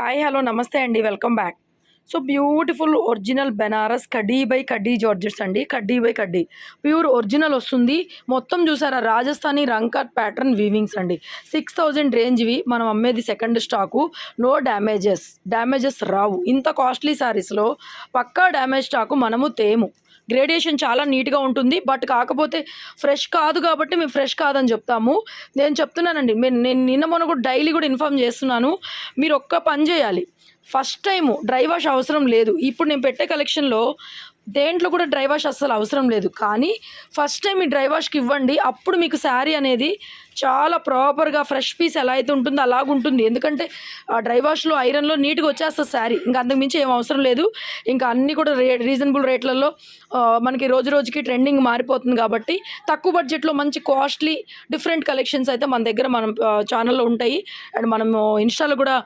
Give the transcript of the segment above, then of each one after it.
Hi hello నమస్తే అండి. Welcome back. So beautiful original Banaras కడ్డీ బై కడ్డీ జార్జెట్స్ అండి. కడ్డీ బై కడ్డీ. ప్యూర్ ఒరిజినల్ వస్తుంది. మొత్తం చూసారా రాజస్థానీ రంకట్ ప్యాటర్న్ వీవింగ్స్ అండి. సిక్స్ థౌజండ్ రేంజ్వి మనం అమ్మేది second stock no damages damages రావు. ఇంత కాస్ట్లీ శారీస్లో పక్కా డ్యామేజ్ స్టాకు మనము తేము. గ్రేడియేషన్ చాలా నీట్గా ఉంటుంది. బట్ కాకపోతే ఫ్రెష్ కాదు కాబట్టి మేము ఫ్రెష్ కాదని చెప్తాము. నేను చెప్తున్నానండి మీరు నేను నిన్న మొన్న కూడా డైలీ కూడా ఇన్ఫామ్ చేస్తున్నాను. మీరు ఒక్క పని చేయాలి. ఫస్ట్ టైము డ్రై వాష్ అవసరం లేదు. ఇప్పుడు నేను పెట్టే కలెక్షన్లో దేంట్లో కూడా డ్రై వాష్ అస్సలు అవసరం లేదు. కానీ ఫస్ట్ టైం ఈ డ్రై వాష్కి ఇవ్వండి. అప్పుడు మీకు శారీ అనేది చాలా ప్రాపర్గా ఫ్రెష్ పీస్ ఎలా అయితే ఉంటుందో అలాగుంటుంది ఎందుకంటే ఆ డ్రై వాష్లో ఐరన్లో నీట్గా వచ్చేస్తుంది శారీ. ఇంకా అంతకుమించి ఏం అవసరం లేదు. ఇంకా అన్నీ కూడా రే రీజనబుల్ రేట్లలో మనకి రోజు రోజుకి ట్రెండింగ్ మారిపోతుంది కాబట్టి తక్కువ బడ్జెట్లో మంచి కాస్ట్లీ డిఫరెంట్ కలెక్షన్స్ అయితే మన దగ్గర మనం ఛానల్లో ఉంటాయి. అండ్ మనము ఇన్స్టాలో కూడా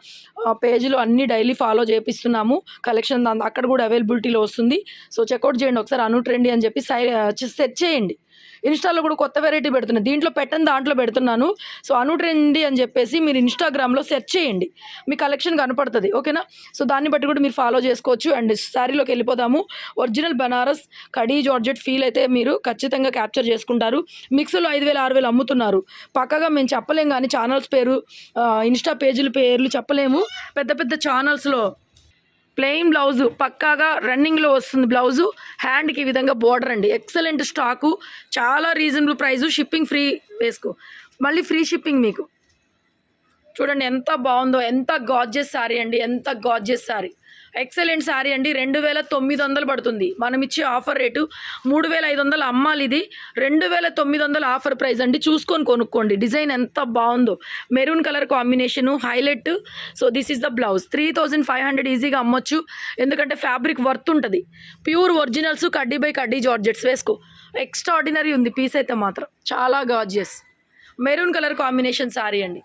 పేజీలో అన్నీ డైలీ ఫాలో చేపిస్తున్నాము. కలెక్షన్ అక్కడ కూడా అవైలబిలిటీలో వస్తుంది. సో చెక్అవుట్ చేయండి. ఒకసారి అను ట్రెండీ అని చెప్పి సై సెట్ చేయండి. ఇన్స్టాలో కూడా కొత్త వెరైటీ పెడుతున్నాయి. దీంట్లో పెట్టని దాంట్లో పెడుతున్నాను. సో అను అని చెప్పేసి మీరు ఇన్స్టాగ్రామ్లో సెర్చ్ చేయండి. మీ కలెక్షన్ కనపడుతుంది. ఓకేనా? సో దాన్ని బట్టి కూడా మీరు ఫాలో చేసుకోవచ్చు. అండ్ శారీలోకి వెళ్ళిపోదాము. ఒరిజినల్ బనారస్ కడీ జార్జెట్ ఫీల్ అయితే మీరు ఖచ్చితంగా క్యాప్చర్ చేసుకుంటారు. మిక్స్లో ఐదు వేలు ఆరు వేలు అమ్ముతున్నారు. పక్కగా మేము చెప్పలేం కానీ ఛానల్స్ పేరు ఇన్స్టా పేజీల పేర్లు చెప్పలేము. పెద్ద పెద్ద ఛానల్స్లో ప్లెయిన్ బ్లౌజు పక్కాగా రన్నింగ్లో వస్తుంది బ్లౌజు. హ్యాండ్కి ఈ విధంగా బోర్డర్ అండి. Excellent stock. చాలా రీజనబుల్ ప్రైజు. షిప్పింగ్ ఫ్రీ వేసుకో. మళ్ళీ ఫ్రీ షిప్పింగ్ మీకు. చూడండి ఎంత బాగుందో ఎంత గార్జెస్ శారీ అండి ఎంత గార్జెస్ శారీ ఎక్సలెంట్ శారీ అండి రెండు వేల తొమ్మిది వందలు పడుతుంది. మనం ఇచ్చే ఆఫర్ రేటు మూడు వేల ఐదు వందలు అమ్మాలి ఇది రెండు వేల తొమ్మిది వందల ఆఫర్ ప్రైస్ అండి. చూసుకొని కొనుక్కోండి. డిజైన్ ఎంత బాగుందో. Maroon colour combination highlight so this is the blouse three thousand five hundred ఈజీగా అమ్మొచ్చు. ఎందుకంటే ఫ్యాబ్రిక్ వర్త్ ఉంటుంది. ప్యూర్ ఒరిజినల్స్ కడ్డీ బై కడ్డీ జార్జెట్స్ వేసుకో. ఎక్స్ట్రాడినరీ ఉంది పీస్ అయితే మాత్రం. చాలా gorgeous maroon colour combination sari అండి.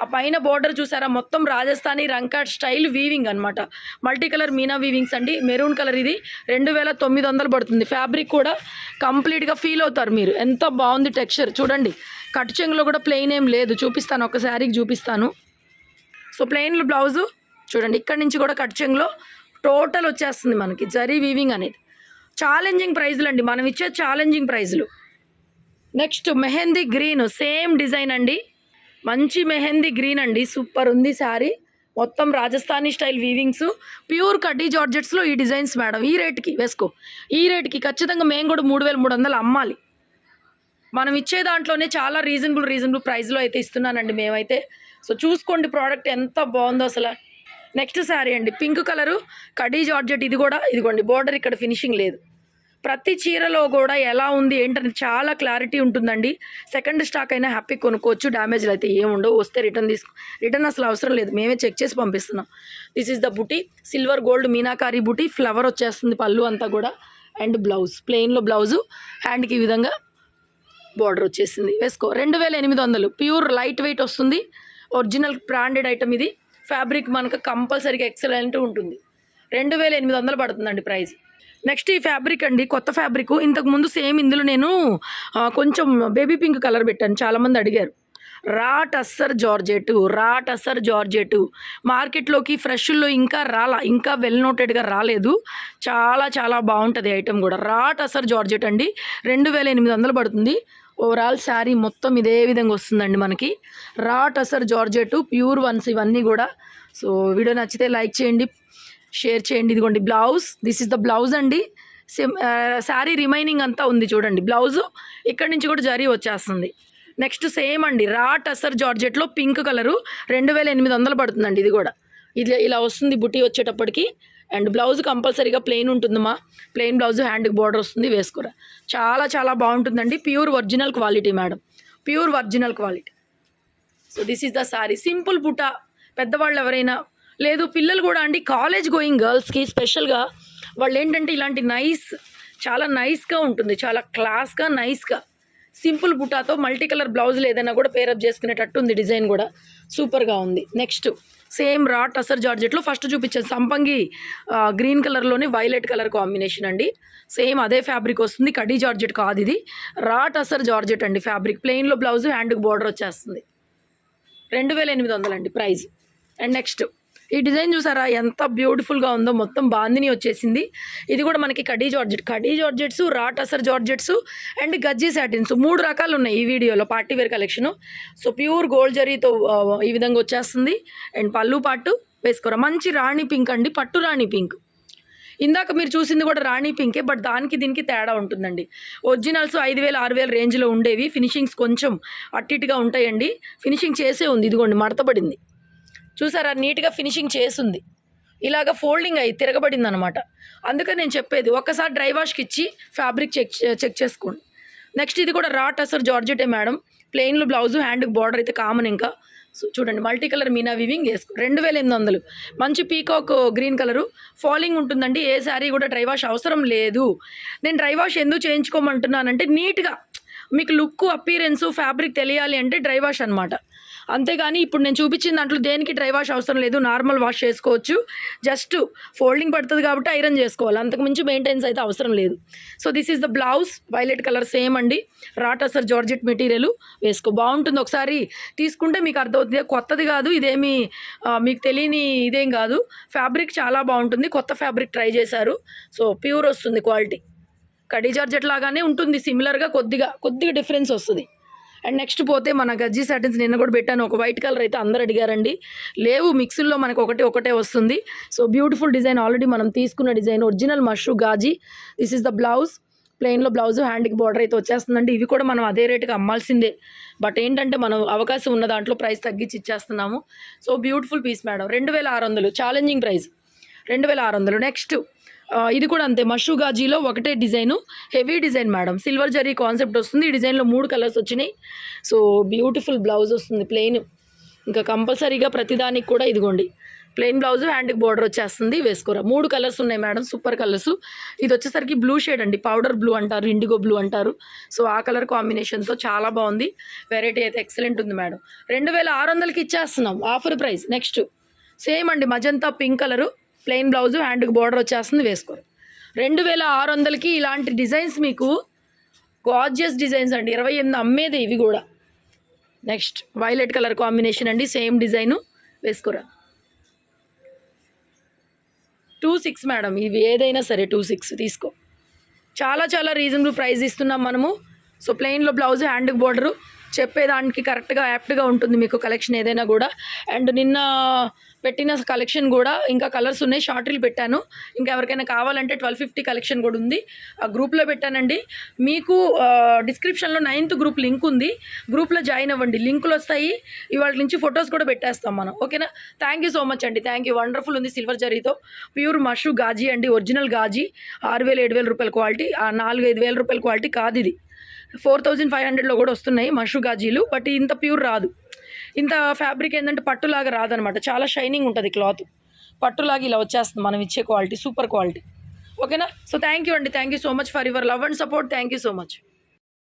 ఆ పైన బోర్డర్ చూసారా? మొత్తం రాజస్థానీ రంకాట్ స్టైల్ వీవింగ్ అనమాట మల్టీ కలర్ మీనా వీవింగ్స్ అండి. మెరూన్ కలర్ ఇది. రెండు వేల తొమ్మిది వందలు పడుతుంది. ఫ్యాబ్రిక్ కూడా కంప్లీట్గా ఫీల్ అవుతారు మీరు. ఎంత బాగుంది టెక్స్చర్ చూడండి. కట్ చెంగులో కూడా ప్లెయిన్ ఏం లేదు. చూపిస్తాను. ఒక శారీకి చూపిస్తాను. సో ప్లెయిన్ బ్లౌజు చూడండి. ఇక్కడ నుంచి కూడా కట్ చెంగులో టోటల్ వచ్చేస్తుంది మనకి. జరీ వీవింగ్ అనేది. ఛాలెంజింగ్ ప్రైజులు అండి. మనం ఇచ్చే ఛాలెంజింగ్ ప్రైజులు next mehndi green same design అండి. మంచి మెహందీ గ్రీన్ అండి. సూపర్ ఉంది శారీ. మొత్తం రాజస్థానీ స్టైల్ వీవింగ్స్ ప్యూర్ కడ్డీ జార్జెట్స్లో ఈ డిజైన్స్ మేడం. ఈ రేట్కి వేసుకో. ఈ రేట్కి ఖచ్చితంగా మేము కూడా మూడు వేల మూడు వందలు అమ్మాలి. మనం ఇచ్చే దాంట్లోనే చాలా రీజనబుల్ రీజనబుల్ ప్రైస్లో అయితే ఇస్తున్నానండి మేమైతే. సో చూసుకోండి ప్రోడక్ట్ ఎంత బాగుందో అసలు. నెక్స్ట్ శారీ అండి. పింక్ కలరు కడీ జార్జెట్ ఇది కూడా. ఇదిగోండి బోర్డర్ ఇక్కడ ఫినిషింగ్ లేదు. ప్రతి చీరలో కూడా ఎలా ఉంది ఏంటని చాలా క్లారిటీ ఉంటుందండి. సెకండ్ స్టాక్ అయినా హ్యాపీ కొనుక్కోవచ్చు డ్యామేజ్లు అయితే ఏముండవు వస్తే రిటర్న్ తీసుకో రిటర్న్ అసలు అవసరం లేదు. మేమే చెక్ చేసి పంపిస్తున్నాం. దిస్ ఈస్ ద బుటీ సిల్వర్ గోల్డ్ మీనాకారి బుటీ ఫ్లవర్ వచ్చేస్తుంది పళ్ళు అంతా కూడా. అండ్ బ్లౌజ్ ప్లెయిన్లో బ్లౌజు హ్యాండ్కి ఈ విధంగా బార్డర్ వచ్చేసింది. వేసుకో రెండు వేల ఎనిమిది వందలు. ప్యూర్ లైట్ వెయిట్ వస్తుంది. ఒరిజినల్ బ్రాండెడ్ ఐటమ్ ఇది. ఫ్యాబ్రిక్ మనకు కంపల్సరీగా ఎక్సలెంట్ ఉంటుంది. రెండు వేల ఎనిమిది వందలు పడుతుందండి ప్రైస్. నెక్స్ట్ ఈ ఫ్యాబ్రిక్ అండి కొత్త ఫ్యాబ్రిక్. ఇంతకు ముందు సేమ్ ఇందులో నేను కొంచెం బేబీ పింక్ కలర్ పెట్టాను. చాలామంది అడిగారు. రా టస్సర్ జార్జెట్ రా టస్సర్ జార్జెట్. మార్కెట్లోకి ఫ్రెష్లో ఇంకా రాలా ఇంకా వెల్ నోటెడ్గా రాలేదు. చాలా చాలా బాగుంటుంది ఐటెం కూడా. రా టస్సర్ జార్జెట్ అండి. రెండు వేల ఎనిమిది వందలు పడుతుంది. ఓవరాల్ శారీ మొత్తం ఇదే విధంగా వస్తుందండి మనకి. రా టసర్ జార్జెట్ ప్యూర్ వన్స్ ఇవన్నీ కూడా. సో వీడియో నచ్చితే లైక్ చేయండి. షేర్ చేయండి. ఇదిగోండి blouse. This is the blouse అండి. సిమ్ శారీ రిమైనింగ్ అంతా ఉంది చూడండి. బ్లౌజు ఇక్కడ నుంచి కూడా జరీ వచ్చేస్తుంది. నెక్స్ట్ సేమ్ అండి. రా టసర్ జార్జెట్లో పింక్ కలరు రెండు వేల ఎనిమిది వందలు పడుతుందండి ఇది కూడా. ఇది ఇలా వస్తుంది బుటీ వచ్చేటప్పటికి. అండ్ బ్లౌజ్ కంపల్సరీగా ప్లెయిన్ ఉంటుందమ్మా. ప్లెయిన్ బ్లౌజ్ హ్యాండ్కి బార్డర్ వస్తుంది వేసుకురా. చాలా చాలా బాగుంటుందండి. Pure original quality madam. Pure original quality. So this is the sari simple బుట్ట పెద్దవాళ్ళు ఎవరైనా లేదు పిల్లలు కూడా అండి కాలేజ్ గోయింగ్ గర్ల్స్కి స్పెషల్గా వాళ్ళు ఏంటంటే ఇలాంటి నైస్ చాలా నైస్గా ఉంటుంది. చాలా క్లాస్గా నైస్గా సింపుల్ బుటాతో మల్టీ కలర్ బ్లౌజులు ఏదైనా కూడా పేరప్ చేసుకునేటట్టు ఉంది డిజైన్ కూడా. సూపర్గా ఉంది. నెక్స్ట్ సేమ్ రా టసర్ జార్జెట్లో ఫస్ట్ చూపించాను సంపంగి గ్రీన్ కలర్లోనే వైలెట్ కలర్ కాంబినేషన్ అండి. సేమ్ అదే ఫ్యాబ్రిక్ వస్తుంది. కడీ జార్జెట్ కాదు ఇది. రా టసర్ జార్జెట్ అండి ఫ్యాబ్రిక్ ప్లెయిన్లో బ్లౌజ్ హ్యాండ్కి బార్డర్ వచ్చేస్తుంది. రెండు వేల ఎనిమిది వందలండి ప్రైజ్ అండ్ నెక్స్ట్ ఈ డిజైన్ చూసారా? ఎంత బ్యూటిఫుల్గా ఉందో మొత్తం బాందిని వచ్చేసింది. ఇది కూడా మనకి కడీ జార్జెట్. కడీ జార్జెట్స్ రాటసర్ జార్జెట్స్ అండ్ గజ్జీ సాటిన్స్. మూడు రకాలు ఉన్నాయి ఈ వీడియోలో party wear collection. So pure gold జరీతో ఈ విధంగా వచ్చేస్తుంది. అండ్ పళ్ళు పాటు వేసుకోరా? మంచి రాణి పింక్ అండి. పట్టు రాణి పింక్. ఇందాక మీరు చూసింది కూడా రాణి పింకే బట్ దానికి దీనికి తేడా ఉంటుందండి. ఒరిజినల్స్ ఐదు వేలు ఆరు వేల రేంజ్లో ఉండేవి. ఫినిషింగ్స్ కొంచెం అటు ఇటుగా ఉంటాయండి. ఫినిషింగ్ చేసే ఉంది. ఇదిగోండి మడతపడింది. చూసారా? నీట్గా ఫినిషింగ్ చేసింది. ఇలాగ ఫోల్డింగ్ అయ్యి తిరగబడింది అనమాట అందుకని నేను చెప్పేది ఒక్కసారి డ్రై వాష్కి ఇచ్చి ఫ్యాబ్రిక్ చెక్ చెక్ చేసుకోండి. నెక్స్ట్ ఇది కూడా రా టసర్ జార్జెటే మేడం. ప్లెయిన్లు బ్లౌజు హ్యాండ్కి బార్డర్ అయితే కామన్ ఇంకా. సో చూడండి మల్టీ కలర్ మీనా వివింగ్ వేసుకో. రెండు వేల ఎనిమిది వందలు. మంచి పీకాక్ గ్రీన్ కలరు. ఫాలింగ్ ఉంటుందండి. ఏ శారీ కూడా డ్రై వాష్ అవసరం లేదు. నేను డ్రై వాష్ ఎందుకు చేయించుకోమంటున్నానంటే నీట్గా మీకు లుక్ అపీరెన్సు ఫ్యాబ్రిక్ తెలియాలి అంటే డ్రై వాష్ అనమాట అంతేగాని ఇప్పుడు నేను చూపించిన దాంట్లో దేనికి డ్రై వాష్ అవసరం లేదు నార్మల్ వాష్ చేసుకోవచ్చు. జస్ట్ ఫోల్డింగ్ పడుతుంది కాబట్టి ఐరన్ చేసుకోవాలి. అంతకుమించి మెయింటెనెన్స్ అయితే అవసరం లేదు. So this is the blouse violet colour same అండి. రాటాసర్ జార్జెట్ మెటీరియల్ వేసుకో. బాగుంటుంది ఒకసారి తీసుకుంటే మీకు అర్థమవుతుంది. కొత్తది కాదు ఇదేమి మీకు తెలియని ఇదేం కాదు. ఫ్యాబ్రిక్ చాలా బాగుంటుంది. కొత్త ఫ్యాబ్రిక్ ట్రై చేశారు. సో ప్యూర్ వస్తుంది క్వాలిటీ. కడీ జార్జెట్ లాగానే ఉంటుంది. సిమిలర్గా కొద్దిగా కొద్దిగా డిఫరెన్స్ వస్తుంది. అండ్ నెక్స్ట్ పోతే మన గజ్జీ సాటిన్స్ నిన్న కూడా పెట్టాను. ఒక వైట్ కలర్ అయితే అందరు అడిగారండి. లేవు మిక్సీల్లో మనకు ఒకటి ఒకటే వస్తుంది. సో బ్యూటిఫుల్ డిజైన్ ఆల్రెడీ మనం తీసుకున్న design. Original mashru gaji. This is the blouse ప్లెయిన్లో blouse హ్యాండ్కి బార్డర్ అయితే వచ్చేస్తుందండి. ఇవి కూడా మనం అదే రేటుకి అమ్మాల్సిందే. బట్ ఏంటంటే మనం అవకాశం ఉన్న దాంట్లో ప్రైస్ తగ్గించి ఇచ్చేస్తున్నాము. సో బ్యూటిఫుల్ పీస్ మేడం రెండు వేల ఆరు వందలు. ఛాలెంజింగ్ ప్రైస్ రెండు వేల ఆరు వందలు. నెక్స్ట్ ఇది కూడా అంతే. మషూ గాజీలో ఒకటే design. Heavy design madam silver zari concept వస్తుంది. ఈ డిజైన్లో మూడు కలర్స్ వచ్చినాయి. సో బ్యూటిఫుల్ బ్లౌజ్ వస్తుంది ప్లెయిన్ ఇంకా కంపల్సరీగా ప్రతిదానికి కూడా ఇదిగోండి. ప్లెయిన్ బ్లౌజ్ హ్యాండ్కి బార్డర్ వచ్చేస్తుంది వేసుకోరా. మూడు కలర్స్ ఉన్నాయి మేడం సూపర్ కలర్స్ ఇది వచ్చేసరికి బ్లూ షేడ్ అండి. పౌడర్ బ్లూ అంటారు ఇండిగో బ్లూ అంటారు. సో ఆ కలర్ కాంబినేషన్తో చాలా బాగుంది. వెరైటీ అయితే ఎక్సలెంట్ ఉంది మేడం రెండు వేల ఆరు వందలకి ఇచ్చేస్తున్నాం ఆఫర్ ప్రైస్ నెక్స్ట్ సేమ్ అండి magenta pink colour plain blouse హ్యాండ్కి బార్డర్ వచ్చేస్తుంది వేసుకోరు. రెండు వేల ఆరు వందలకి ఇలాంటి డిజైన్స్ మీకు గార్జియస్ డిజైన్స్ అండి. ఇరవై ఎనిమిది అమ్మేది ఇవి కూడా. నెక్స్ట్ వైలెట్ కలర్ కాంబినేషన్ అండి. సేమ్ డిజైను వేసుకోరా. టూ సిక్స్ మేడం ఇవి ఏదైనా సరే టూ సిక్స్ తీసుకో. చాలా చాలా రీజనబుల్ ప్రైస్ ఇస్తున్నాం మనము. సో ప్లెయిన్లో బ్లౌజ్ హ్యాండ్కి బార్డరు చెప్పేదానికి కరెక్ట్గా యాప్ట్గా ఉంటుంది మీకు కలెక్షన్ ఏదైనా కూడా. అండ్ నిన్న పెట్టిన కలెక్షన్ కూడా ఇంకా కలర్స్ ఉన్నాయి. షార్ట్లు పెట్టాను. ఇంకా ఎవరికైనా కావాలంటే ట్వెల్వ్ ఫిఫ్టీ కలెక్షన్ కూడా ఉంది. ఆ గ్రూప్లో పెట్టానండి. మీకు డిస్క్రిప్షన్లో నైన్త్ గ్రూప్ లింక్ ఉంది. గ్రూప్లో జాయిన్ అవ్వండి. లింకులు వస్తాయి. ఇవాళ నుంచి ఫొటోస్ కూడా పెట్టేస్తాం మనం. ఓకేనా థ్యాంక్ యూ సో మచ్ అండి. థ్యాంక్ యూ వండర్ఫుల్ ఉంది సిల్వర్ జరీతో ప్యూర్ మషు గాజీ అండి. ఒరిజినల్ గాజీ ఆరు వేలు ఏడు వేల రూపాయల క్వాలిటీ ఆ నాలుగు ఐదు వేల రూపాయల క్వాలిటీ కాదు ఇది. ఫోర్ థౌజండ్ ఫైవ్ హండ్రెడ్లో కూడా వస్తున్నాయి మషు గాజీలు బట్ ఇంత ప్యూర్ రాదు. ఇంత ఫ్యాబ్రిక్ ఏంటంటే పట్టులాగా రాదనమాట. చాలా షైనింగ్ ఉంటుంది క్లాత్ పట్టులాగా ఇలా వచ్చేస్తుంది మనం ఇచ్చే క్వాలిటీ సూపర్ క్వాలిటీ ఓకేనా సో థ్యాంక్ యూ అండి. Thank you so much for your love and support thank you so much